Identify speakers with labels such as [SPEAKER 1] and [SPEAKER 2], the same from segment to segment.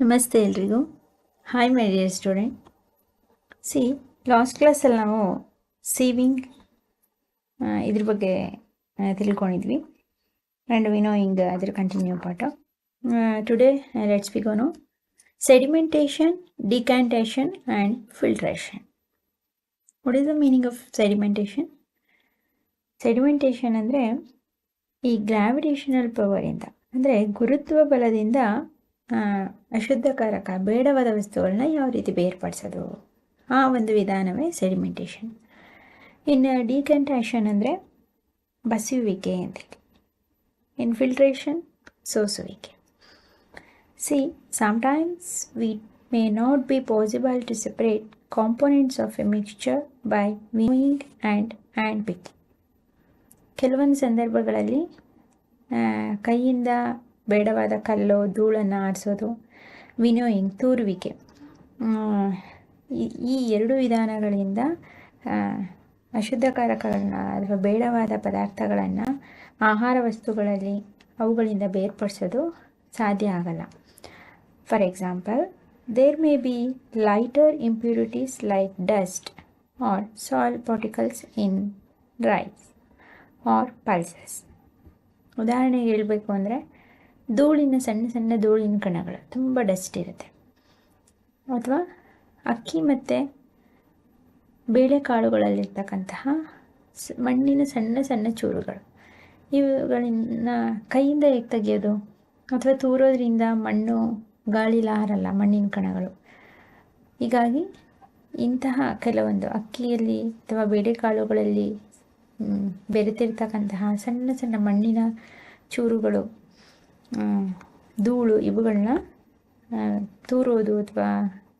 [SPEAKER 1] ನಮಸ್ತೆ ಎಲ್ರಿಗೂ. Hi my dear students last ಕ್ಲಾಸಲ್ಲಿ ನಾವು ಸೇವಿಂಗ್ ಇದ್ರ ಬಗ್ಗೆ ತಿಳ್ಕೊಂಡಿದ್ವಿ. ಆ್ಯಂಡ್ ವಿನೋಯಿಂಗ್ ಅದ್ರ ಕಂಟಿನ್ಯೂ ಪಾಠ today let's ಬಿಗೋನು sedimentation decantation and filtration what is the meaning of sedimentation sedimentation ಅಂದರೆ ಈ ಗ್ರಾವಿಟೇಷನಲ್ ಪವರಿಂದ ಅಂದರೆ ಗುರುತ್ವ ಬಲದಿಂದ ಅಶುದ್ಧಕಾರಕ ಬೇಡವಾದ ವಸ್ತುಗಳನ್ನ ಯಾವ ರೀತಿ ಬೇರ್ಪಡಿಸೋದು? ಆ ಒಂದು ವಿಧಾನವೇ ಸೆಡಿಮೆಂಟೇಷನ್ ಇನ್ನು ಡಿಕಂಟ್ಯಾಷನ್ ಅಂದರೆ ಬಸಿಯುವಿಕೆ ಅಂತೇಳಿ infiltration ಸೋಸುವಿಕೆ. See sometimes we may not be possible to separate components of a mixture by wing and hand pick ಕೆಲವೊಂದು ಸಂದರ್ಭಗಳಲ್ಲಿ ಕೈಯಿಂದ ಬೇಡವಾದ ಕಲ್ಲು, ಧೂಳನ್ನು ಆರಿಸೋದು ವಿನೋಯಿಂಗ್, ತೂರುವಿಕೆ. ಈ- ಎರಡು ವಿಧಾನಗಳಿಂದ ಅಶುದ್ಧಕಾರಕಗಳನ್ನ ಅಥವಾ ಬೇಡವಾದ ಪದಾರ್ಥಗಳನ್ನು ಆಹಾರ ವಸ್ತುಗಳಲ್ಲಿ ಅವುಗಳಿಂದ ಬೇರ್ಪಡಿಸೋದು ಸಾಧ್ಯ ಆಗಲ್ಲ. For example there may be lighter impurities like dust or soil particles in rice or pulses ಉದಾಹರಣೆಗೆ ಹೇಳಬೇಕು ಅಂದರೆ ಧೂಳಿನ ಸಣ್ಣ ಸಣ್ಣ ಧೂಳಿನ ಕಣಗಳು ತುಂಬ ಡಸ್ಟ್ ಇರುತ್ತೆ. ಅಥವಾ ಅಕ್ಕಿ ಮತ್ತು ಬೇಳೆಕಾಳುಗಳಲ್ಲಿರ್ತಕ್ಕಂತಹ ಮಣ್ಣಿನ ಸಣ್ಣ ಸಣ್ಣ ಚೂರುಗಳು. ಇವುಗಳನ್ನ ಕೈಯಿಂದ ಹೇಗೆ ತೆಗೆಯೋದು? ಅಥವಾ ತೂರೋದ್ರಿಂದ ಮಣ್ಣು ಗಾಳಿಲಿ ಹಾರಲ್ಲ ಮಣ್ಣಿನ ಕಣಗಳು. ಹೀಗಾಗಿ ಇಂತಹ ಕೆಲವೊಂದು ಅಕ್ಕಿಯಲ್ಲಿ ಅಥವಾ ಬೇಳೆಕಾಳುಗಳಲ್ಲಿ ಬೆರೆತಿರ್ತಕ್ಕಂತಹ ಸಣ್ಣ ಸಣ್ಣ ಮಣ್ಣಿನ ಚೂರುಗಳು ಧೂಳು ಇವುಗಳನ್ನ ತೂರೋದು ಅಥವಾ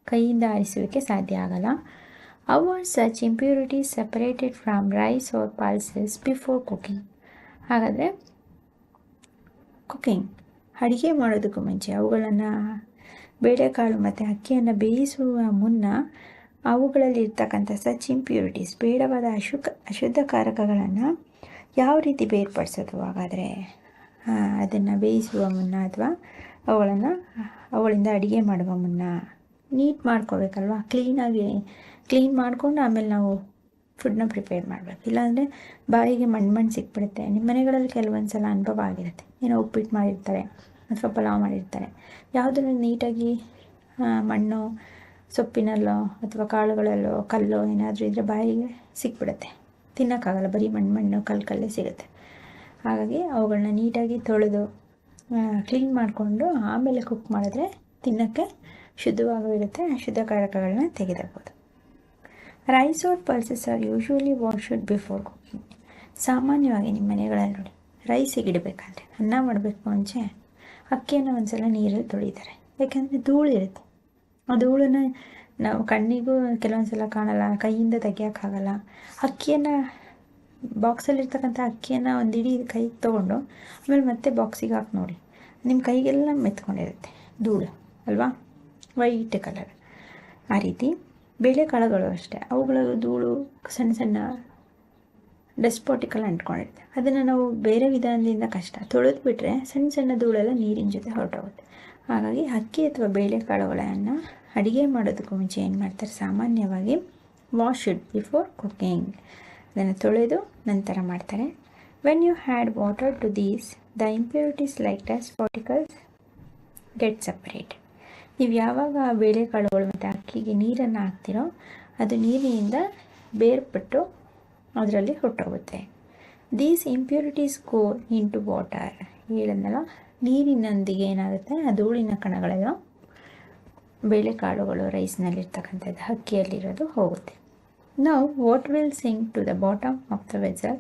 [SPEAKER 1] ಕೈಯಿಂದ ಆರಿಸುವಿಕೆ ಸಾಧ್ಯ ಆಗಲ್ಲ. Our such impurities separated from rice or pulses before cooking ಹಾಗಾದರೆ ಕುಕಿಂಗ್ ಅಡುಗೆ ಮಾಡೋದಕ್ಕೂ ಮುಂಚೆ ಅವುಗಳನ್ನು ಬೇಳೆಕಾಳು ಮತ್ತು ಅಕ್ಕಿಯನ್ನು ಬೇಯಿಸುವ ಮುನ್ನ ಅವುಗಳಲ್ಲಿರ್ತಕ್ಕಂಥ ಸಚ್ ಇಂಪ್ಯೂರಿಟೀಸ್ ಬೇಡವಾದ ಅಶುಕ, ಅಶುದ್ಧಕಾರಕಗಳನ್ನು ಯಾವ ರೀತಿ ಬೇರ್ಪಡಿಸೋದು? ಹಾಗಾದರೆ ಅದನ್ನು ಬೇಯಿಸುವ ಮುನ್ನ ಅಥವಾ ಅವುಗಳನ್ನು ಅವುಗಳಿಂದ ಅಡುಗೆ ಮಾಡುವ ಮುನ್ನ ನೀಟ್ ಮಾಡ್ಕೋಬೇಕಲ್ವ? ಕ್ಲೀನಾಗಿ ಕ್ಲೀನ್ ಮಾಡಿಕೊಂಡು ಆಮೇಲೆ ನಾವು ಫುಡ್ನ ಪ್ರಿಪೇರ್ ಮಾಡಬೇಕು. ಇಲ್ಲಾಂದರೆ ಬಾಯಿಗೆ ಮಣ್ಣು ಮಣ್ಣು ಸಿಕ್ಬಿಡುತ್ತೆ. ನಿಮ್ಮ ಮನೆಗಳಲ್ಲಿ ಕೆಲವೊಂದು ಸಲ ಅನುಭವ ಆಗಿರುತ್ತೆ. ಏನೋ ಉಪ್ಪಿಟ್ಟು ಮಾಡಿರ್ತಾರೆ ಅಥವಾ ಪಲಾವ್ ಮಾಡಿರ್ತಾರೆ. ಯಾವುದನ್ನು ನೀಟಾಗಿ ಮಣ್ಣು, ಸೊಪ್ಪಿನಲ್ಲೋ ಅಥವಾ ಕಾಳುಗಳಲ್ಲೋ, ಕಲ್ಲೋ ಏನಾದರೂ ಇದ್ದರೆ ಬಾಯಿಗೆ ಸಿಕ್ಬಿಡುತ್ತೆ. ತಿನ್ನೋಕ್ಕಾಗಲ್ಲ. ಬರೀ ಮಣ್ಣು ಮಣ್ಣು, ಕಲ್ಲು ಕಲ್ಲೇ ಸಿಗುತ್ತೆ. ಹಾಗಾಗಿ ಅವುಗಳನ್ನ ನೀಟಾಗಿ ತೊಳೆದು ಕ್ಲೀನ್ ಮಾಡಿಕೊಂಡು ಆಮೇಲೆ ಕುಕ್ ಮಾಡಿದ್ರೆ ತಿನ್ನೋಕ್ಕೆ ಶುದ್ಧವಾಗಿರುತ್ತೆ ಇರುತ್ತೆ ಅಶುದ್ಧಕಾರಕಗಳನ್ನ ತೆಗೆದಬಹುದು rice or pulses are usually washed before cooking ಸಾಮಾನ್ಯವಾಗಿ ನಿಮ್ಮ ಮನೆಗಳಲ್ಲಿ ನೋಡಿ ರೈಸಿಗೆ ಇಡಬೇಕಾದ್ರೆ ಅನ್ನ ಮಾಡಬೇಕು ಮುಂಚೆ, ಅಕ್ಕಿಯನ್ನು ಒಂದ್ಸಲ ನೀರಲ್ಲಿ ತೊಳಿತಾರೆ. ಯಾಕೆಂದರೆ ಧೂಳು ಇರುತ್ತೆ. ಆ ಧೂಳನ್ನು ನಾವು ಕಣ್ಣಿಗೂ ಕೆಲವೊಂದು ಸಲ ಕಾಣಲ್ಲ, ಕೈಯಿಂದ ತೆಗಿಯೋಕ್ಕಾಗಲ್ಲ. ಅಕ್ಕಿಯನ್ನು ಬಾಕ್ಸಲ್ಲಿರ್ತಕ್ಕಂಥ ಅಕ್ಕಿಯನ್ನು ಒಂದು ಇಡೀ ಕೈಗೆ ತೊಗೊಂಡು, ಆಮೇಲೆ ಮತ್ತೆ ಬಾಕ್ಸಿಗೆ ಹಾಕಿ ನೋಡಿ. ನಿಮ್ಮ ಕೈಗೆಲ್ಲ ಮೆತ್ಕೊಂಡಿರುತ್ತೆ, ಧೂಳು, ಅಲ್ವಾ? ವೈಟ್ ಕಲರ್ ಆ ರೀತಿ. ಬೇಳೆಕಾಳುಗಳು ಅಷ್ಟೇ. ಅವುಗಳ ಧೂಳು, ಸಣ್ಣ ಸಣ್ಣ ಡಸ್ಟ್ ಪಾರ್ಟಿಕಲ್ ಅಂಟ್ಕೊಂಡಿರುತ್ತೆ. ಅದನ್ನು ನಾವು ಬೇರೆ ವಿಧಾನದಿಂದ ಕಷ್ಟ ತೊಳೆದು ಬಿಟ್ಟರೆ ಸಣ್ಣ ಸಣ್ಣ ಧೂಳೆಲ್ಲ ನೀರಿನ ಜೊತೆ ಹೊರಟೋಗುತ್ತೆ. ಹಾಗಾಗಿ ಅಕ್ಕಿ ಅಥವಾ ಬೇಳೆಕಾಳುಗಳನ್ನು ಅಡುಗೆ ಮಾಡೋದಕ್ಕೂ ಮುಂಚೆ ಏನು ಮಾಡ್ತಾರೆ? ಸಾಮಾನ್ಯವಾಗಿ ವಾಶ್ ಇಟ್ ಬಿಫೋರ್ ಕುಕಿಂಗ್ ಅದನ್ನು ತೊಳೆದು ನಂತರ ಮಾಡ್ತಾರೆ. When you had water to these the impurities like dust particles get separate ನೀವು ಯಾವಾಗ ಬೇಳೆಕಾಳುಗಳು ಮತ್ತು ಅಕ್ಕಿಗೆ ನೀರನ್ನು ಹಾಕ್ತಿರೋ ಅದು ನೀರಿನಿಂದ ಬೇರ್ಪಟ್ಟು ಅದರಲ್ಲಿ ಹೊರಟೋಗುತ್ತೆ. These impurities go into water ಹೇಳಿದ್ನಲ್ಲ, ನೀರಿನೊಂದಿಗೆ ಏನಾಗುತ್ತೆ? ಆ ಧೂಳಿನ ಕಣಗಳೆಲ್ಲ ಬೇಳೆಕಾಳುಗಳು ರೈಸ್ನಲ್ಲಿರ್ತಕ್ಕಂಥದ್ದು ಅಕ್ಕಿಯಲ್ಲಿರೋದು ಹೋಗುತ್ತೆ. ನಾವು what will sink to the bottom of the vessel?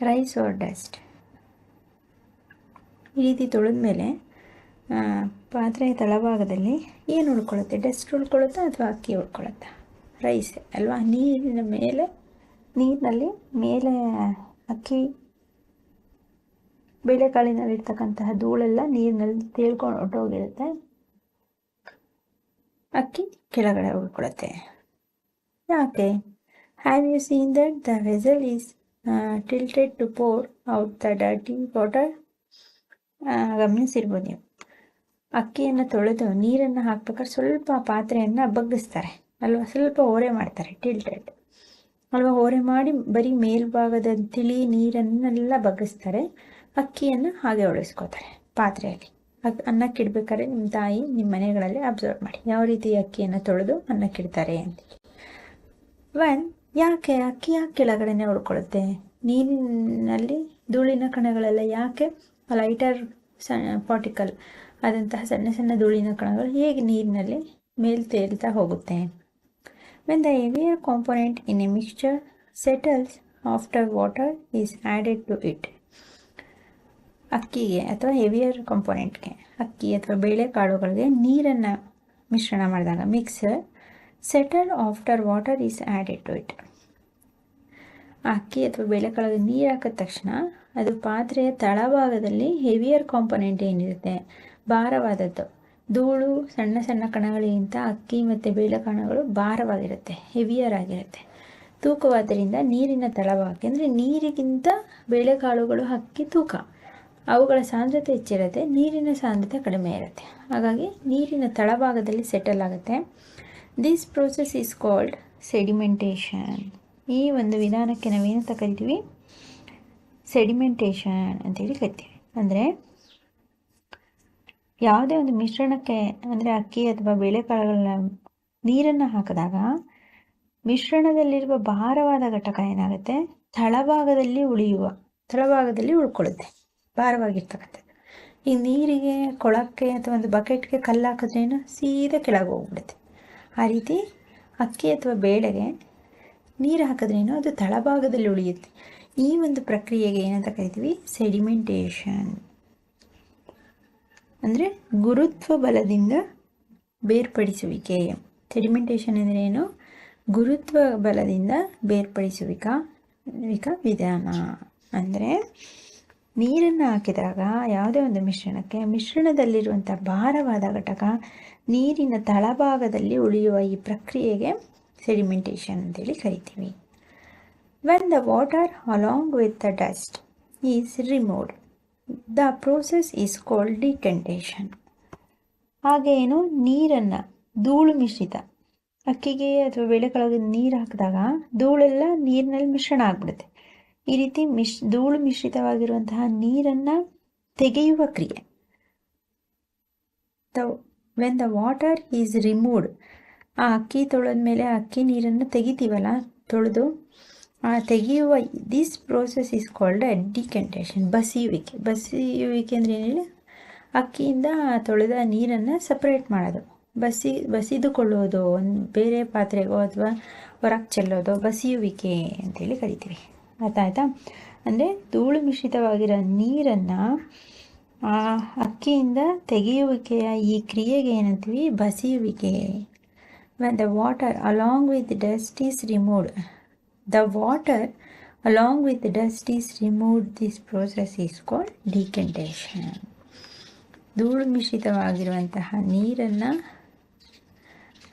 [SPEAKER 1] Rice or dust ಈ ರೀತಿ ತೊಳೆದ ಮೇಲೆ ಪಾತ್ರೆಯ ತಳಭಾಗದಲ್ಲಿ ಏನು ಉಳ್ಕೊಳ್ಳುತ್ತೆ? ಡಸ್ಟ್ ಉಳ್ಕೊಳ್ಳುತ್ತಾ ಅಥವಾ ಅಕ್ಕಿ ಉಳ್ಕೊಳ್ಳುತ್ತಾ? ರೈಸ್ ಅಲ್ವಾ? ನೀರಿನ ಮೇಲೆ, ನೀರಿನಲ್ಲಿ ಮೇಲೆ ಅಕ್ಕಿ, ಬೇಳೆಕಾಳಿನಲ್ಲಿರ್ತಕ್ಕಂತಹ ಧೂಳೆಲ್ಲ ನೀರಿನಲ್ಲಿ ತೇಳ್ಕೊಂಡು ಹೊಟ್ಟೋಗಿರುತ್ತೆ ಅಕ್ಕಿ ಕೆಳಗಡೆ ಉಳ್ಕೊಳ್ಳುತ್ತೆ. ಯಾಕೆ? Have you seen that the vessel is tilted to pour out the dirty water? ಗಮನಿಸಿರ್ಬೋದು ನೀವು. ಅಕ್ಕಿಯನ್ನು ತೊಳೆದು ನೀರನ್ನು ಹಾಕ್ಬೇಕಾದ್ರೆ ಸ್ವಲ್ಪ ಪಾತ್ರೆಯನ್ನು ಬಗ್ಗಿಸ್ತಾರೆ. ಅಲ್ವಾ? ಸ್ವಲ್ಪ ಓರೆ ಮಾಡ್ತಾರೆ ಟಿಲ್ಟೆಡ್ ಅಲ್ವಾ? ಓರೆ ಮಾಡಿ ಬರೀ ಮೇಲ್ಭಾಗದ ತಿಳಿ, ನೀರನ್ನೆಲ್ಲ ಬಗ್ಗಿಸ್ತಾರೆ. ಅಕ್ಕಿಯನ್ನು ಹಾಗೆ ಉಳಿಸ್ಕೋತಾರೆ ಪಾತ್ರೆಯಲ್ಲಿ. ಅಕ್, ಅನ್ನಕ್ಕಿಡ್ಬೇಕಾದ್ರೆ ನಿಮ್ಮ ತಾಯಿ ನಿಮ್ಮ ಮನೆಗಳಲ್ಲಿ ಅಬ್ಸರ್ವ್ ಮಾಡಿ. ಯಾವ ರೀತಿ ಅಕ್ಕಿಯನ್ನು ತೊಳೆದು ಅನ್ನಕ್ಕಿಡ್ತಾರೆ ಅಂತ. ವನ್ ಯಾಕೆ ಅಕ್ಕಿ ಯಾಕೆ ಕೆಳಗಡೆನೆ ಉಳ್ಕೊಳ್ಳುತ್ತೆ ನೀರಿನಲ್ಲಿ ಧೂಳಿನ ಕಣಗಳೆಲ್ಲ ಯಾಕೆ? ಲೈಟರ್ ಸಣ್ಣ ಪಾರ್ಟಿಕಲ್ ಆದಂತಹ ಸಣ್ಣ ಸಣ್ಣ ಧೂಳಿನ ಕಣಗಳು ಹೇಗೆ ನೀರಿನಲ್ಲಿ ಮೇಲ್ ತೇಲ್ತಾ ಹೋಗುತ್ತೆ? When the heavier component in a mixture settles after water is added to it ಅಕ್ಕಿಗೆ ಅಥವಾ ಹೆವಿಯರ್ ಕಾಂಪೊನೆಂಟ್ಗೆ ಅಕ್ಕಿ ಅಥವಾ ಬೇಳೆಕಾಳುಗಳಿಗೆ ನೀರನ್ನು ಮಿಶ್ರಣ ಮಾಡಿದಾಗ mixer settle after water is added to it ಅಕ್ಕಿ ಅಥವಾ ಬೇಳೆಕಾಳಿಗೆ ನೀರು ಹಾಕಿದ ತಕ್ಷಣ ಅದು ಪಾತ್ರೆಯ ತಳಭಾಗದಲ್ಲಿ ಹೆವಿಯರ್ ಕಾಂಪೊನೆಂಟ್ ಏನಿರುತ್ತೆ? ಭಾರವಾದದ್ದು. ಧೂಳು, ಸಣ್ಣ ಸಣ್ಣ ಕಣಗಳಿಗಿಂತ ಅಕ್ಕಿ ಮತ್ತು ಬೇಳೆಕಾಳುಗಳು ಭಾರವಾಗಿರುತ್ತೆ ಹೆವಿಯರ್ ಆಗಿರುತ್ತೆ. ತೂಕವಾದ್ದರಿಂದ ನೀರಿನ ತಳಭಾಗ, ಅಂದರೆ ನೀರಿಗಿಂತ ಬೇಳೆಕಾಳುಗಳು ಅಕ್ಕಿ ತೂಕ. ಅವುಗಳ ಸಾಂದ್ರತೆ ಹೆಚ್ಚಿರುತ್ತೆ, ನೀರಿನ ಸಾಂದ್ರತೆ ಕಡಿಮೆ ಇರುತ್ತೆ. ಹಾಗಾಗಿ ನೀರಿನ ತಳಭಾಗದಲ್ಲಿ ಸೆಟಲ್ ಆಗುತ್ತೆ. This process is called sedimentation ಈ ಒಂದು ವಿಧಾನಕ್ಕೆ ನಾವೇನಂತ ಕರಿತೀವಿ? ಸೆಡಿಮೆಂಟೇಷನ್ ಅಂತೇಳಿ ಕರಿತೀವಿ. ಅಂದರೆ ಯಾವುದೇ ಒಂದು ಮಿಶ್ರಣಕ್ಕೆ, ಅಂದರೆ ಅಕ್ಕಿ ಅಥವಾ ಬೇಳೆಕಾಳುಗಳನ್ನ ನೀರನ್ನು ಹಾಕಿದಾಗ ಮಿಶ್ರಣದಲ್ಲಿರುವ ಭಾರವಾದ ಘಟಕ ಏನಾಗುತ್ತೆ? ತಳಭಾಗದಲ್ಲಿ ಉಳಿಯುವ, ತಳಭಾಗದಲ್ಲಿ ಉಳ್ಕೊಳ್ಳುತ್ತೆ, ಭಾರವಾಗಿರ್ತಕ್ಕಂಥದ್ದು. ಈ ನೀರಿಗೆ, ಕೊಳಕ್ಕೆ ಅಥವಾ ಒಂದು ಬಕೆಟ್ಗೆ ಕಲ್ಲು ಹಾಕಿದ್ರೇನು ಸೀದಾ ಕೆಳಗೆ ಹೋಗ್ಬಿಡುತ್ತೆ. ಆ ರೀತಿ ಅಕ್ಕಿ ಅಥವಾ ಬೇಳೆಗೆ ನೀರು ಹಾಕಿದ್ರೇನು ಅದು ತಳಭಾಗದಲ್ಲಿ ಉಳಿಯುತ್ತೆ. ಈ ಒಂದು ಪ್ರಕ್ರಿಯೆಗೆ ಏನಂತ ಕರಿತೀವಿ? ಸೆಡಿಮೆಂಟೇಷನ್ ಅಂದರೆ ಗುರುತ್ವ ಬಲದಿಂದ ಬೇರ್ಪಡಿಸುವಿಕೆ. ಸೆಡಿಮೆಂಟೇಷನ್ ಅಂದರೆ ಏನು? ಗುರುತ್ವ ಬಲದಿಂದ ಬೇರ್ಪಡಿಸುವಿಕ? ವಿಕ ವಿಧಾನ. ಅಂದರೆ ನೀರನ್ನು ಹಾಕಿದಾಗ ಯಾವುದೇ ಒಂದು ಮಿಶ್ರಣಕ್ಕೆ, ಮಿಶ್ರಣದಲ್ಲಿರುವಂಥ ಭಾರವಾದ ಘಟಕ ನೀರಿನ ತಳಭಾಗದಲ್ಲಿ ಉಳಿಯುವ ಈ ಪ್ರಕ್ರಿಯೆಗೆ ಸೆಡಿಮೆಂಟೇಷನ್ ಅಂತೇಳಿ ಕರಿತೀವಿ. When the water along with the dust is removed the process is called decantation ಹಾಗೆ ಏನು? ನೀರನ್ನು ಧೂಳು ಮಿಶ್ರಿತ. ಅಕ್ಕಿಗೆ ಅಥವಾ ಬೆಳೆಗಳಿಗೆ ನೀರು ಹಾಕಿದಾಗ ಧೂಳೆಲ್ಲ ನೀರಿನಲ್ಲಿ ಮಿಶ್ರಣ ಆಗಿಬಿಡುತ್ತೆ. ಈ ರೀತಿ ಮಿಶ್, ಧೂಳು ಮಿಶ್ರಿತವಾಗಿರುವಂತಹ ನೀರನ್ನು ತೆಗೆಯುವ ಕ್ರಿಯೆ. The when the water is removed ಆ ಅಕ್ಕಿ ತೊಳೆದ ಮೇಲೆ ಅಕ್ಕಿ ನೀರನ್ನು ತೆಗಿತೀವಲ್ಲ, ತೊಳೆದು, ಆ ತೆಗೆಯುವ this process is called decantation ಬಸಿಯುವಿಕೆ. ಬಸಿಯುವಿಕೆ ಅಂದರೆ ಏನು ಹೇಳಿ ಅಕ್ಕಿಯಿಂದ ತೊಳೆದ ನೀರನ್ನು ಸಪ್ರೇಟ್ ಮಾಡೋದು. ಬಸಿ, ಬಸಿದುಕೊಳ್ಳೋದು, ಒಂದು ಬೇರೆ ಪಾತ್ರೆಗೋ ಅಥವಾ ಹೊರಗೆ ಚೆಲ್ಲೋದು, ಬಸಿಯುವಿಕೆ ಅಂತೇಳಿ ಕರಿತೀವಿ. ಅರ್ಥ ಆಯ್ತಾ? ಅಂದರೆ ಧೂಳು ಮಿಶ್ರಿತವಾಗಿರೋ ನೀರನ್ನು ಅಕ್ಕಿಯಿಂದ ತೆಗೆಯುವಿಕೆಯ ಈ ಕ್ರಿಯೆಗೆ ಏನಂತೀವಿ? ಬಸಿಯುವಿಕೆ. When the water along with dust is removed the water along with dust is removed this process is called decantation ಧೂಳು ಮಿಶ್ರಿತವಾಗಿರುವಂತಹ ನೀರನ್ನು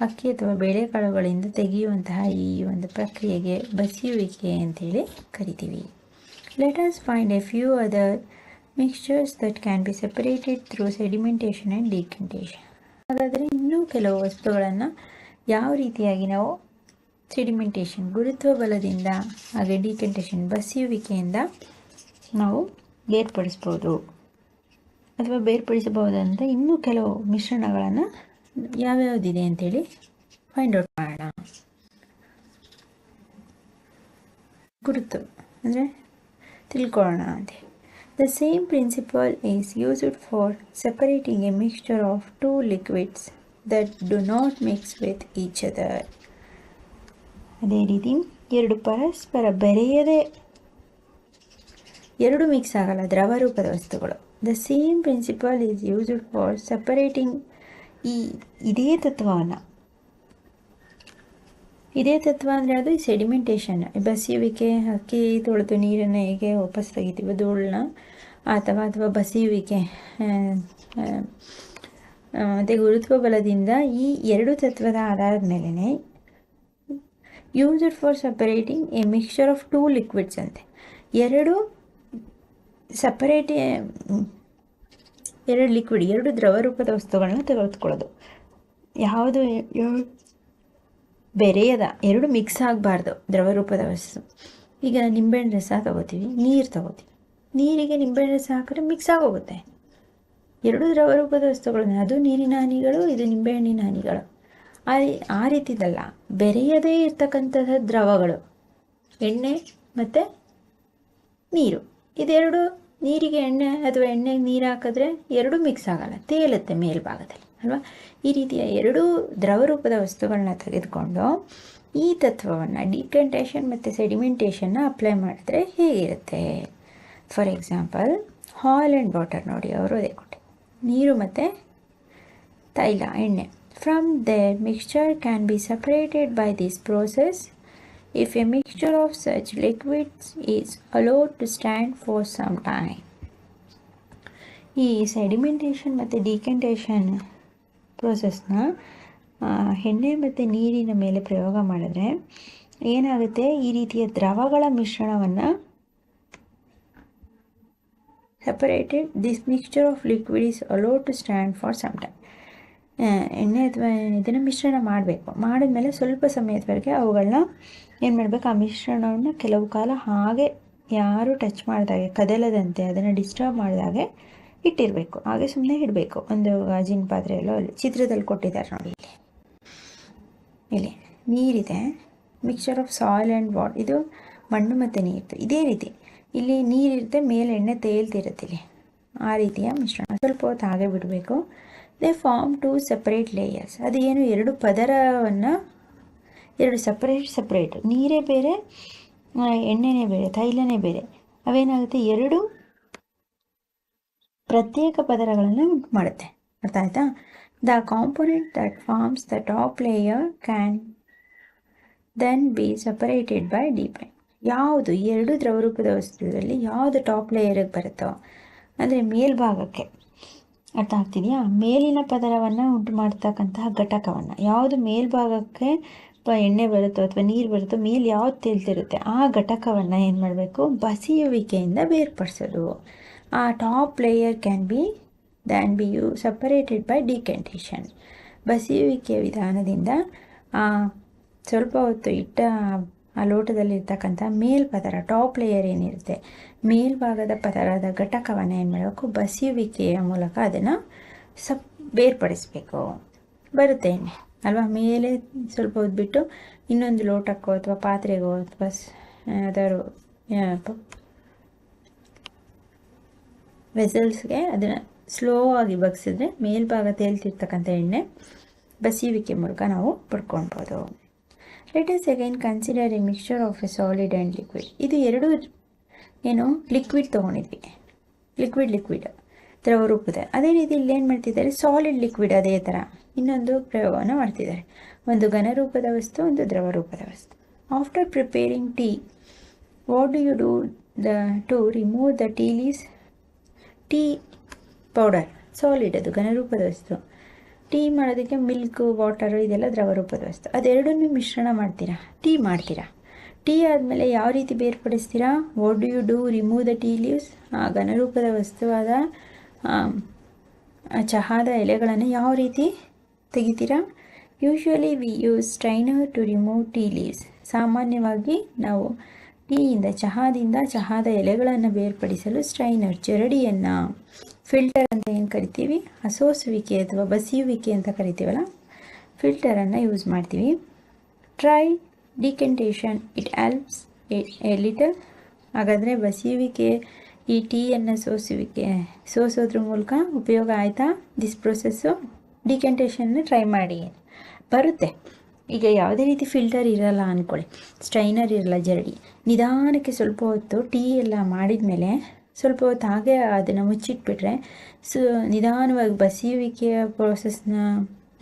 [SPEAKER 1] ಅಕ್ಕಿ ಅಥವಾ ಬೇಳೆಕಾಳುಗಳಿಂದ ತೆಗೆಯುವಂತಹ ಈ ಒಂದು ಪ್ರಕ್ರಿಯೆಗೆ ಬಸಿಯುವಿಕೆ ಅಂತೇಳಿ ಕರಿತೀವಿ. Let us find a few other mixtures that can be separated through sedimentation and decantation ಹಾಗಾದರೆ ಇನ್ನೂ ಕೆಲವು ವಸ್ತುಗಳನ್ನು ಯಾವ ರೀತಿಯಾಗಿ ನಾವು ಸೆಡಿಮೆಂಟೇಷನ್ ಗುರುತ್ವ ಬಲದಿಂದ, ಹಾಗೆ ಡಿಕಂಟೇಷನ್ ಬಸಿಯುವಿಕೆಯಿಂದ ನಾವು ಬೇರ್ಪಡಿಸ್ಬೋದು. ಅಥವಾ ಬೇರ್ಪಡಿಸಬಹುದಂತ ಇನ್ನೂ ಕೆಲವು ಮಿಶ್ರಣಗಳನ್ನು ಯಾವ್ಯಾವುದಿದೆ ಅಂತೇಳಿ ಫೈಂಡ್ ಔಟ್ ಮಾಡೋಣ. ಗುರುತು ಅಂದರೆ ತಿಳ್ಕೊಳ್ಳೋಣ ಅಂತ the same principle is used for separating a mixture of two liquids that do not mix with each other ಅದೇ ರೀತಿ ಎರಡು ಪರಸ್ಪರ ಬೆರೆಯದೆ ಎರಡು ಮಿಕ್ಸ್ ಆಗಲ್ಲ ದ್ರವ ರೂಪದ ವಸ್ತುಗಳು. The same principle is used for separating ಈ, ಇದೇ ತತ್ವವನ್ನು. ಇದೇ ತತ್ವ ಅಂದರೆ ಅದು ಸೆಡಿಮೆಂಟೇಷನ್ ಬಸಿಯುವಿಕೆ ಅಕ್ಕಿ ತೊಳೆದು ನೀರನ್ನು ಹೇಗೆ ವಾಪಸ್ ತೆಗಿತೀವಿ ಧೂಳನ್ನ? ಅಥವಾ ಅಥವಾ ಬಸಿಯುವಿಕೆ. ಮತ್ತು ಗುರುತ್ವ ಬಲದಿಂದ ಈ ಎರಡು ತತ್ವದ ಆಧಾರದ ಮೇಲೇ used for separating a mixture of two liquids ಅಂತೆ. ಎರಡು ಸಪರೇಟ್ ಎರಡು ಲಿಕ್ವಿಡ್ ಎರಡು ದ್ರವ ರೂಪದ ವಸ್ತುಗಳನ್ನ ತೆಗೆದುಕೊಳ್ಳೋದು. ಯಾವುದು ಯಾವ- ಬೆರೆಯದ ಎರಡು ಮಿಕ್ಸ್ ಆಗಬಾರ್ದು ದ್ರವ ರೂಪದ ವಸ್ತು. ಈಗ ನಿಂಬೆಹಣ್ಣು ರಸ ತಗೋತೀವಿ, ನೀರು ತೊಗೋತೀವಿ. ನೀರಿಗೆ ನಿಂಬೆಹಣ್ಣು ರಸ ಹಾಕಿದ್ರೆ ಮಿಕ್ಸ್ ಆಗೋಗುತ್ತೆ. ಎರಡು ದ್ರವ ರೂಪದ ವಸ್ತುಗಳನ್ನ, ಅದು ನೀರಿನ ಹನಿಗಳು, ಇದು ನಿಂಬೆಹಣ್ಣಿನ ಹನಿಗಳು. ಆ ಆ ರೀತಿದಲ್ಲ, ಬೆರೆಯದೇ ಇರ್ತಕ್ಕಂತಹ ದ್ರವಗಳು. ಎಣ್ಣೆ ಮತ್ತು ನೀರು. ಇದೆರಡು, ನೀರಿಗೆ ಎಣ್ಣೆ ಅಥವಾ ಎಣ್ಣೆಗೆ ನೀರು ಹಾಕಿದ್ರೆ ಎರಡೂ ಮಿಕ್ಸ್ ಆಗಲ್ಲ, ತೇಲುತ್ತೆ ಮೇಲ್ಭಾಗದಲ್ಲಿ. ಅಲ್ವಾ? ಈ ರೀತಿಯ ಎರಡೂ ದ್ರವರೂಪದ ವಸ್ತುಗಳನ್ನ ತೆಗೆದುಕೊಂಡು ಈ ತತ್ವವನ್ನು ಡಿಕಂಟೇಷನ್ ಮತ್ತು ಸೆಡಿಮೆಂಟೇಷನ್ನ ಅಪ್ಲೈ ಮಾಡಿದ್ರೆ ಹೇಗಿರುತ್ತೆ? For example oil and water ನೋಡಿ ಅವರು ಅದೇ ಕೊಟ್ಟೆ ನೀರು ಮತ್ತು ತೈಲ, ಎಣ್ಣೆ. From their mixture can be separated by this process if a mixture of such liquids is allowed to stand for some time ಈ ಸೆಡಿಮೆಂಟೇಷನ್ ಮತ್ತು ಡಿಕೆಂಟೇಷನ್ ಪ್ರೋಸೆಸ್ನ ಎಣ್ಣೆ ಮತ್ತು ನೀರಿನ ಮೇಲೆ ಪ್ರಯೋಗ ಮಾಡಿದ್ರೆ ಏನಾಗುತ್ತೆ? ಈ ರೀತಿಯ ದ್ರವಗಳ ಮಿಶ್ರಣವನ್ನು separated this mixture of liquid is allow to stand for some time ಎಣ್ಣೆ ಅಥವಾ ಇದನ್ನು ಮಿಶ್ರಣ ಮಾಡಬೇಕು. ಮಾಡಿದ್ಮೇಲೆ ಸ್ವಲ್ಪ ಸಮಯದವರೆಗೆ ಅವುಗಳನ್ನ ಏನು ಮಾಡಬೇಕು? ಆ ಮಿಶ್ರಣವನ್ನು ಕೆಲವು ಕಾಲ ಹಾಗೆ ಯಾರು ಟಚ್ ಮಾಡಿದಾಗೆ, ಕದಲದಂತೆ, ಅದನ್ನು ಡಿಸ್ಟರ್ಬ್ ಮಾಡಿದಾಗೆ ಇಟ್ಟಿರಬೇಕು. ಹಾಗೆ ಸುಮ್ಮನೆ ಇಡಬೇಕು. ಒಂದು ಗಾಜಿನ ಪಾತ್ರೆಯಲ್ಲೋ ಅಲ್ಲಿ ಚಿತ್ರದಲ್ಲಿ ಕೊಟ್ಟಿದ್ದಾರೆ ನೋಡಿ ಇಲ್ಲಿ. ಇಲ್ಲಿ ನೀರಿದೆ. Mixture of soil and water ಇದು ಮಣ್ಣು ಮತ್ತು ನೀರು ಇದೇ ರೀತಿ. ಇಲ್ಲಿ ನೀರಿರುತ್ತೆ, ಮೇಲೆ ಎಣ್ಣೆ ತೇಲ್ತಿರುತ್ತೆ ಇಲ್ಲಿ. ಆ ರೀತಿಯ ಮಿಶ್ರಣ. ಸ್ವಲ್ಪ ಹೊತ್ತು ಹಾಗೆ ಬಿಡಬೇಕು. They form two separate layers ಅದು ಏನು, ಎರಡು ಪದರವನ್ನು, ಎರಡು ಸಪ್ರೇಟ್ ಸಪ್ರೇಟ್ ನೀರೇ ಬೇರೆ ಎಣ್ಣೆನೇ ಬೇರೆ, ತೈಲನೇ ಬೇರೆ. ಅವೇನಾಗುತ್ತೆ? ಎರಡು ಪ್ರತ್ಯೇಕ ಪದರಗಳನ್ನು ಉಂಟು ಮಾಡುತ್ತೆ. ಅರ್ಥ ಆಯ್ತಾ? The component that forms the top layer can then be separated by depend ಯಾವುದು ಈ ಎರಡು ದ್ರವರೂಪದ ವಸ್ತುವಿನಲ್ಲಿ ಯಾವುದು ಟಾಪ್ ಲೇಯರಿಗೆ ಬರುತ್ತೋ, ಅಂದರೆ ಮೇಲ್ಭಾಗಕ್ಕೆ. ಅರ್ಥ ಆಗ್ತಿದೆಯಾ? ಮೇಲಿನ ಪದರವನ್ನು ಉಂಟು ಮಾಡ್ತಕ್ಕಂತಹ ಘಟಕವನ್ನು. ಯಾವುದು ಮೇಲ್ಭಾಗಕ್ಕೆ ಎಣ್ಣೆ ಬರುತ್ತೋ ಅಥವಾ ನೀರು ಬರುತ್ತೋ, ಮೇಲೆ ಯಾವ್ದು ತೇಲ್ತಿರುತ್ತೆ ಆ ಘಟಕವನ್ನು ಏನು ಮಾಡಬೇಕು ಬಸಿಯುವಿಕೆಯಿಂದ ಬೇರ್ಪಡಿಸೋದು. ಆ top layer can be then be you separated by decantation ಬಸಿಯುವಿಕೆಯ ವಿಧಾನದಿಂದ ಸ್ವಲ್ಪ ಹೊತ್ತು ಇಟ್ಟ, ಆ ಲೋಟದಲ್ಲಿರ್ತಕ್ಕಂಥ ಮೇಲ್ಪದರ ಟಾಪ್ ಲೇಯರ್ ಏನಿರುತ್ತೆ, ಮೇಲ್ಭಾಗದ ಪದರದ ಘಟಕವನ್ನು ಏನು ಮಾಡಬೇಕು, ಬಸಿಯುವಿಕೆಯ ಮೂಲಕ ಅದನ್ನು ಸಪ್ ಬೇರ್ಪಡಿಸಬೇಕು. ಬರುತ್ತೆ ಎಣ್ಣೆ ಅಲ್ವಾ? ಮೇಲೆ ಸ್ವಲ್ಪ ಹೊತ್ತು ಬಿಟ್ಟು ಇನ್ನೊಂದು ಲೋಟಕ್ಕೋ ಅಥವಾ ಪಾತ್ರೆಗೋ ಅಥವಾ ಪ- ವೆಸಲ್ಸ್ಗೆ ಅದನ್ನು ಸ್ಲೋ ಆಗಿ ಬಗ್ಸಿದ್ರೆ ಮೇಲ್ಭಾಗ ತೇಲ್ತಿರ್ತಕ್ಕಂಥ ಎಣ್ಣೆ ಬಸೀವಿಕೆ ಮೂಲಕ ನಾವು ಪಡ್ಕೊಳ್ಬೋದು. Let us again consider a mixture of a solid and liquid ಇದು ಎರಡು ಏನು? ಲಿಕ್ವಿಡ್ ತೊಗೊಂಡಿದ್ವಿ. ಲಿಕ್ವಿಡ್ ಲಿಕ್ವಿಡ್ ದ್ರವ ರೂಪದ. ಅದೇ ರೀತಿ ಇಲ್ಲಿ ಏನು ಮಾಡ್ತಿದ್ದಾರೆ? ಸಾಲಿಡ್ ಲಿಕ್ವಿಡ್ ಅದೇ ಥರ ಇನ್ನೊಂದು ಪ್ರಯೋಗವನ್ನು ಮಾಡ್ತಿದ್ದಾರೆ. ಒಂದು ಘನ ರೂಪದ ವಸ್ತು, ಒಂದು ದ್ರವ ರೂಪದ ವಸ್ತು. After preparing tea what do you do the to remove the tea leaves tea powder solid ಅದು ಘನರೂಪದ ವಸ್ತು. ಟೀ ಮಾಡೋದಕ್ಕೆ ಮಿಲ್ಕು ವಾಟರು ಇದೆಲ್ಲ ದ್ರವ ರೂಪದ ವಸ್ತು. ಅದೆರಡನ್ನೂ ಮಿಶ್ರಣ ಮಾಡ್ತೀರಾ? ಟೀ ಮಾಡ್ತೀರಾ? ಟೀ ಆದಮೇಲೆ ಯಾವ ರೀತಿ ಬೇರ್ಪಡಿಸ್ತೀರಾ? What do you do remove the tea leaves ಆ ಘನರೂಪದ ವಸ್ತುವಾದ ಚಹಾದ ಎಲೆಗಳನ್ನು ಯಾವ ರೀತಿ ತೆಗಿತೀರಾ? Usually we use strainer to remove tea leaves ಸಾಮಾನ್ಯವಾಗಿ ನಾವು ಟೀಯಿಂದ ಚಹಾದಿಂದ ಚಹಾದ ಎಲೆಗಳನ್ನು ಬೇರ್ಪಡಿಸಲು ಸ್ಟ್ರೈನರ್ ಜರಡಿಯನ್ನು ಫಿಲ್ಟರ್ ಅಂತ ಏನು ಕರಿತೀವಿ? ಹಸೋಸುವಿಕೆ ಅಥವಾ ಬಸಿಯುವಿಕೆ ಅಂತ ಕರಿತೀವಲ್ಲ? ಫಿಲ್ಟರನ್ನು ಯೂಸ್ ಮಾಡ್ತೀವಿ. Try decantation it helps a little ಹಾಗಾದರೆ ಬಸಿಯುವಿಕೆ, ಈ ಟೀಯನ್ನು ಸೋಸುವಿಕೆ, ಸೋಸೋದ್ರ ಮೂಲಕ ಉಪಯೋಗ ಆಯಿತಾ? ದಿಸ್ ಪ್ರೊಸೆಸ್ಸು ಡಿಕೆಂಟೇಷನ್ನ ಟ್ರೈ ಮಾಡಿ. ಬರುತ್ತೆ. ಈಗ ಯಾವುದೇ ರೀತಿ ಫಿಲ್ಟರ್ ಇರಲ್ಲ ಅಂದ್ಕೊಳ್ಳಿ ಸ್ಟ್ರೈನರ್ ಇರಲ್ಲ ಜರಡಿ. ನಿಧಾನಕ್ಕೆ ಸ್ವಲ್ಪ ಹೊತ್ತು ಟೀ ಎಲ್ಲ ಮಾಡಿದ ಮೇಲೆ ಸ್ವಲ್ಪ ಹೊತ್ತು ಹಾಗೆ ಅದನ್ನು ಮುಚ್ಚಿಟ್ಬಿಟ್ರೆ ಸೊ, ನಿಧಾನವಾಗಿ ಬಸಿಯುವಿಕೆಯ ಪ್ರೋಸೆಸ್ನ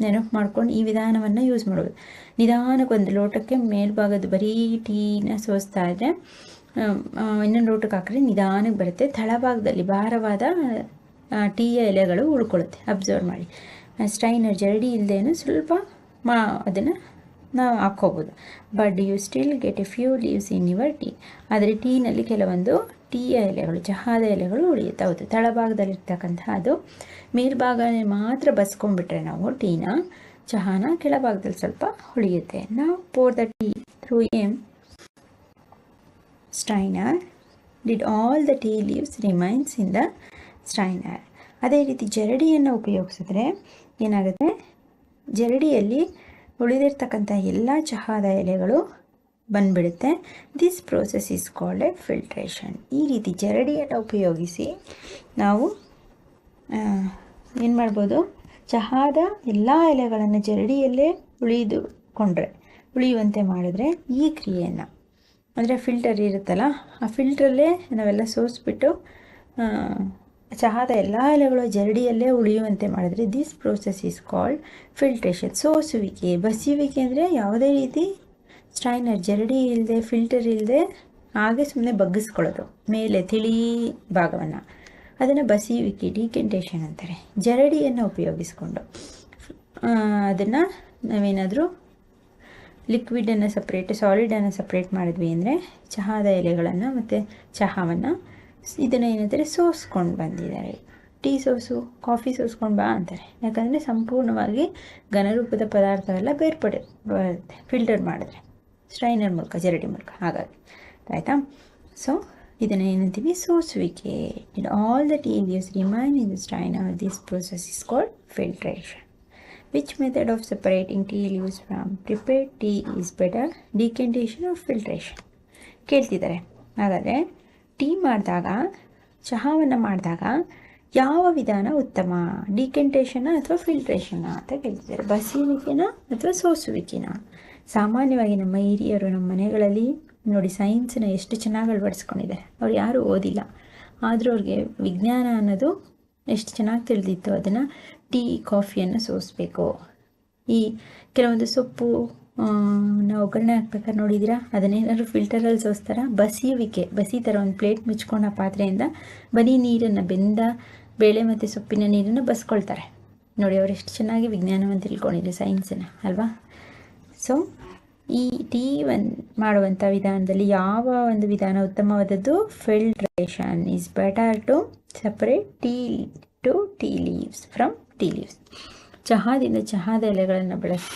[SPEAKER 1] ನೆನಪು ಮಾಡ್ಕೊಂಡು ಈ ವಿಧಾನವನ್ನು ಯೂಸ್ ಮಾಡ್ಬೋದು. ನಿಧಾನಕ್ಕೆ ಒಂದು ಲೋಟಕ್ಕೆ ಮೇಲ್ಭಾಗದ ಬರೀ ಟೀನ ಸೋಸ್ತಾ ಇದ್ದರೆ ಇನ್ನೊಂದು ಲೋಟಕ್ಕೆ ಹಾಕಿದ್ರೆ ನಿಧಾನಕ್ಕೆ ಬರುತ್ತೆ. ತಳಭಾಗದಲ್ಲಿ ಭಾರವಾದ ಟೀಯ ಎಲೆಗಳು ಉಳ್ಕೊಳ್ಳುತ್ತೆ. ಅಬ್ಸರ್ವ್ ಮಾಡಿ. ಸ್ಟ್ರೈನರ್ ಜರಡಿ ಇಲ್ಲದೇನು ಸ್ವಲ್ಪ ಮಾ, ಅದನ್ನು ನಾವು ಹಾಕ್ಕೋಬೋದು. But you still get a few leaves in your tea ಆದರೆ ಟೀನಲ್ಲಿ ಕೆಲವೊಂದು ಟೀಯ ಎಲೆಗಳು, ಚಹಾದ ಎಲೆಗಳು ಉಳಿಯುತ್ತೆ ಹೌದು ತಳಭಾಗದಲ್ಲಿರ್ತಕ್ಕಂಥ ಅದು ಮೇಲ್ಭಾಗ ಮಾತ್ರ ಬಸ್ಕೊಂಡ್ಬಿಟ್ರೆ ನಾವು ಟೀನ ಚಹಾನ ಕೆಳಭಾಗದಲ್ಲಿ ಸ್ವಲ್ಪ ಉಳಿಯುತ್ತೆ. ನಾವು pour the tea through a strainer did all the tea leaves remains in the strainer ಅದೇ ರೀತಿ ಜರಡಿಯನ್ನು ಉಪಯೋಗಿಸಿದ್ರೆ ಏನಾಗುತ್ತೆ? ಜರಡಿಯಲ್ಲಿ ಉಳಿದಿರ್ತಕ್ಕಂಥ ಎಲ್ಲ ಚಹಾದ ಎಲೆಗಳು ಬಂದ್ಬಿಡುತ್ತೆ. This process is called a filtration ಈ ರೀತಿ ಜರಡಿಯನ್ನು ಉಪಯೋಗಿಸಿ ನಾವು ಏನು ಮಾಡ್ಬೋದು? ಚಹಾದ ಎಲ್ಲ ಎಲೆಗಳನ್ನು ಜರಡಿಯಲ್ಲೇ ಉಳಿದುಕೊಂಡ್ರೆ ಉಳಿಯುವಂತೆ ಮಾಡಿದ್ರೆ ಈ ಕ್ರಿಯೆಯನ್ನು, ಅಂದರೆ ಫಿಲ್ಟರ್ ಇರುತ್ತಲ್ಲ, ಆ ಫಿಲ್ಟ್ರಲ್ಲೇ ನಾವೆಲ್ಲ ಸೋಸಿಬಿಟ್ಟು ಚಹಾದ ಎಲ್ಲ ಎಲೆಗಳು ಜರಡಿಯಲ್ಲೇ ಉಳಿಯುವಂತೆ ಮಾಡಿದ್ರೆ this process is called filtration ಸೋಸುವಿಕೆ ಬಸಿಯುವಿಕೆ ಅಂದರೆ ಯಾವುದೇ ರೀತಿ ಸ್ಟ್ರೈನರ್ ಜರಡಿ ಇಲ್ಲದೆ ಫಿಲ್ಟರ್ ಇಲ್ಲದೆ ಹಾಗೆ ಸುಮ್ಮನೆ ಬಗ್ಗಿಸ್ಕೊಳ್ಳೋದು. ಮೇಲೆ ತಿಳಿ ಭಾಗವನ್ನು. ಅದನ್ನು ಬಸಿಯುವಿಕೆ ಡಿಕೆಂಟೇಷನ್ ಅಂತಾರೆ. ಜರಡಿಯನ್ನು ಉಪಯೋಗಿಸ್ಕೊಂಡು. ಅದನ್ನು ನಾವೇನಾದರೂ ಲಿಕ್ವಿಡನ್ನು ಸಪ್ರೇಟ್ ಸಾಲಿಡನ್ನು ಸಪ್ರೇಟ್ ಮಾಡಿದ್ವಿ ಅಂದರೆ ಚಹಾದ ಎಲೆಗಳನ್ನು ಮತ್ತು ಚಹಾವನ್ನು ಇದನ್ನು ಏನಂತಾರೆ ಸೋಸ್ಕೊಂಡು ಬಂದಿದ್ದಾರೆ. ಟೀ ಸೋಸು, ಕಾಫಿ ಸೋಸ್ಕೊಂಡು ಬಾ ಅಂತಾರೆ. ಯಾಕಂದರೆ ಸಂಪೂರ್ಣವಾಗಿ ಘನರೂಪದ ಪದಾರ್ಥವೆಲ್ಲ ಬೇರ್ಪಡೆ ಬರುತ್ತೆ ಫಿಲ್ಟರ್ ಮಾಡಿದ್ರೆ. ಸ್ಟ್ರೈನರ್ ಮೂಲಕ, ಜರಡಿ ಮೂಲಕ. ಹಾಗಾಗಿ, ಆಯಿತಾ? ಸೊ ಇದನ್ನು ಏನಂತೀವಿ? ಸೋಸುವಿಕೆ. It all the tea leaves remain in the strainer this process is called filtration which method of separating tea leaves from prepared tea is better decantation of filtration ಕೇಳ್ತಿದ್ದಾರೆ. ಹಾಗಾದರೆ ಟೀ ಮಾಡಿದಾಗ, ಚಹಾವನ್ನು ಮಾಡಿದಾಗ ಯಾವ ವಿಧಾನ ಉತ್ತಮ? ಡಿಕೆಂಟೇಷನ ಅಥವಾ ಫಿಲ್ಟ್ರೇಷನ ಅಂತ ಕೇಳ್ತಿದ್ದಾರೆ. ಬಸಿಯುವಿಕೆನ ಅಥವಾ ಸೋಸುವಿಕೆನ? ಸಾಮಾನ್ಯವಾಗಿ ನಮ್ಮ ಹಿರಿಯರು ನಮ್ಮ ಮನೆಗಳಲ್ಲಿ ನೋಡಿ ಸೈನ್ಸನ್ನ ಎಷ್ಟು ಚೆನ್ನಾಗಿ ಅಳವಡಿಸ್ಕೊಂಡಿದ್ದಾರೆ. ಅವ್ರು ಯಾರೂ ಓದಿಲ್ಲ. ಆದರೂ ಅವ್ರಿಗೆ ವಿಜ್ಞಾನ ಅನ್ನೋದು ಎಷ್ಟು ಚೆನ್ನಾಗಿ ತಿಳಿದಿತ್ತು ಅದನ್ನು ಟೀ, ಕಾಫಿಯನ್ನು ಸೋಸಬೇಕು. ಈ ಕೆಲವೊಂದು ಸೊಪ್ಪು ನಾವು ಒಗ್ಗರಣೆ ಹಾಕ್ಬೇಕಾದ್ರೆ ನೋಡಿದ್ದೀರಾ? ಅದನ್ನೇನಾದ್ರು ಫಿಲ್ಟರಲ್ಲಿ ಸೋಸ್ತಾರ ಬಸಿಯುವಿಕೆ. ಬಸಿ ಥರ ಒಂದು ಪ್ಲೇಟ್ ಮುಚ್ಕೊಂಡು ಪಾತ್ರೆಯಿಂದ ಬರೀ ನೀರನ್ನು ಬೆಂದ ಬೇಳೆ ಮತ್ತು ಸೊಪ್ಪಿನ ನೀರನ್ನು ಬಸ್ಕೊಳ್ತಾರೆ. ನೋಡಿ, ಅವ್ರು ಎಷ್ಟು ಚೆನ್ನಾಗಿ ವಿಜ್ಞಾನವನ್ನು ತಿಳ್ಕೊಂಡಿದ್ರು ಸೈನ್ಸನ್ನು ಅಲ್ವಾ? ಸೊ ಈ ಟೀ ಒನ್ ಮಾಡುವಂಥ ವಿಧಾನದಲ್ಲಿ ಯಾವ ಒಂದು ವಿಧಾನ ಉತ್ತಮವಾದದ್ದು? Filtration is better to separate tea to tea leaves from tea leaves ಚಹಾದಿಂದ ಚಹಾದ ಎಲೆಗಳನ್ನು ಬೆಳೆಸ್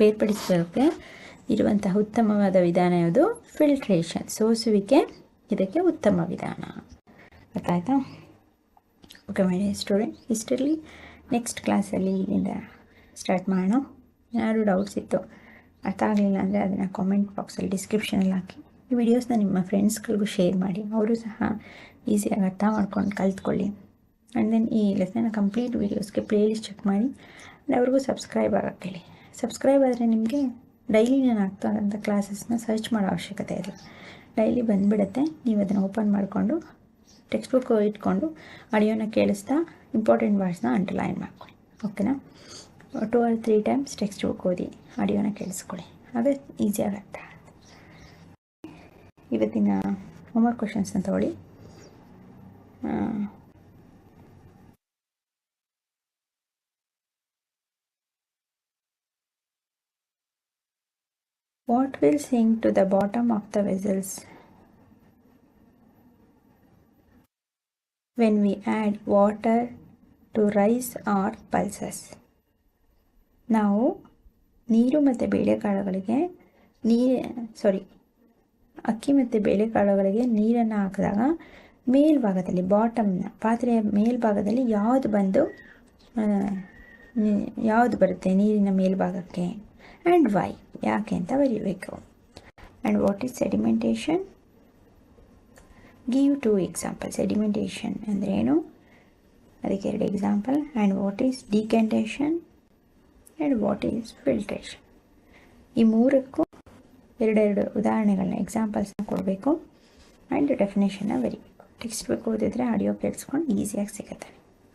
[SPEAKER 1] ಬೇರ್ಪಡಿಸೋಕ್ಕೆ ಇರುವಂತಹ ಉತ್ತಮವಾದ ವಿಧಾನ ಯಾವುದು? ಫಿಲ್ಟ್ರೇಷನ್ ಸೋಸುವಿಕೆ, ಇದಕ್ಕೆ ಉತ್ತಮ ವಿಧಾನ. ಗೊತ್ತಾಯ್ತಾ? ಓಕೆ ಮೈ ಸ್ಟೂಡೆಂಟ್ ಇಷ್ಟರಲ್ಲಿ ನೆಕ್ಸ್ಟ್ ಕ್ಲಾಸಲ್ಲಿ ಇಲ್ಲಿಂದ ಸ್ಟಾರ್ಟ್ ಮಾಡೋಣ. ಏನಾದರೂ ಡೌಟ್ಸ್ ಇತ್ತು? ಅರ್ಥ ಆಗಲಿಲ್ಲ ಅಂದರೆ ಅದನ್ನು ಕಾಮೆಂಟ್ ಬಾಕ್ಸಲ್ಲಿ ಡಿಸ್ಕ್ರಿಪ್ಷನಲ್ಲಿ ಹಾಕಿ. ಈ ವಿಡಿಯೋಸ್ನ ನಿಮ್ಮ ಫ್ರೆಂಡ್ಸ್ಗಳಿಗೂ ಶೇರ್ ಮಾಡಿ. ಅವರು ಸಹ ಈಸಿಯಾಗಿ ಅರ್ಥ ಮಾಡ್ಕೊಂಡು ಕಲ್ತ್ಕೊಳ್ಳಿ. ಆ್ಯಂಡ್ ದೆನ್ ಈ ಲೆಸನ್ ಕಂಪ್ಲೀಟ್ ವೀಡಿಯೋಸ್ಗೆ ಪ್ಲೇಲಿಸ್ಟ್ ಚೆಕ್ ಮಾಡಿ. ಆ್ಯಂಡ್ ಅವ್ರಿಗೂ ಸಬ್ಸ್ಕ್ರೈಬ್ ಆಗಕ್ಕೆ ಹೇಳಿ. ಸಬ್ಸ್ಕ್ರೈಬ್ ಆದರೆ ನಿಮಗೆ ಡೈಲಿ ನಾನು ಆಗ್ತಾ ಇರೋಂಥ ಕ್ಲಾಸಸ್ನ ಸರ್ಚ್ ಮಾಡೋ ಅವಶ್ಯಕತೆ ಇಲ್ಲ ಡೈಲಿ ಬಂದುಬಿಡುತ್ತೆ. ನೀವು ಅದನ್ನು ಓಪನ್ ಮಾಡಿಕೊಂಡು ಟೆಕ್ಸ್ಟ್ ಬುಕ್ ಇಟ್ಕೊಂಡು ಆಡಿಯೋನ ಕೇಳಿಸ್ತಾ ಇಂಪಾರ್ಟೆಂಟ್ ವರ್ಡ್ಸ್ನ ಅಂಡರ್ಲೈನ್ ಮಾಡ್ಕೊಳ್ಳಿ. ಓಕೆನಾ two or three times textbook ಓದಿ ಆಡಿಯೋನ ಕೇಳಿಸ್ಕೊಳ್ಳಿ. ಅದು ಈಸಿ ಆಗುತ್ತೆ. ಇವತ್ತಿನ ಹೋಮ್ವರ್ಕ್ ಕ್ವಶನ್ಸ್ನ ತಗೊಳ್ಳಿ What will sink to the bottom of the vessels when we add water to rice or pulses? ನಾವು ನೀರು ಮತ್ತು ಬೇಳೆಕಾಳುಗಳಿಗೆ ನೀರು ಸಾರಿ ಅಕ್ಕಿ ಮತ್ತು ಬೇಳೆಕಾಳುಗಳಿಗೆ ನೀರನ್ನು ಹಾಕಿದಾಗ ಮೇಲ್ಭಾಗದಲ್ಲಿ ಬಾಟಮ್ನ ಪಾತ್ರೆಯ ಮೇಲ್ಭಾಗದಲ್ಲಿ ಯಾವುದು ಬಂದು ಯಾವುದು ಬರುತ್ತೆ ನೀರಿನ ಮೇಲ್ಭಾಗಕ್ಕೆ ಆ್ಯಂಡ್ ವೈ ಯಾಕೆ ಅಂತ ಬರೀಬೇಕು and what is sedimentation give two example sedimentation ಅಂದರೆ ಏನು ಅದಕ್ಕೆ ಎರಡು example and what is decantation and what is filtration ಈ ಮೂರಕ್ಕೂ ಎರಡೆರಡು ಉದಾಹರಣೆಗಳನ್ನ ಎಕ್ಸಾಂಪಲ್ಸ್ನ ಕೊಡಬೇಕು. ಆ್ಯಂಡ್ ಡೆಫಿನೇಷನ್ನ ಬರೀಬೇಕು. ಟೆಕ್ಸ್ಟ್ ಬುಕ್ ಓದಿದ್ರೆ ಆಡಿಯೋ ಕೇಳಿಸ್ಕೊಂಡು ಈಸಿಯಾಗಿ ಸಿಗುತ್ತೆ.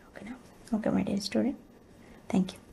[SPEAKER 1] ಓಕೆನಾ okay my dear student thank you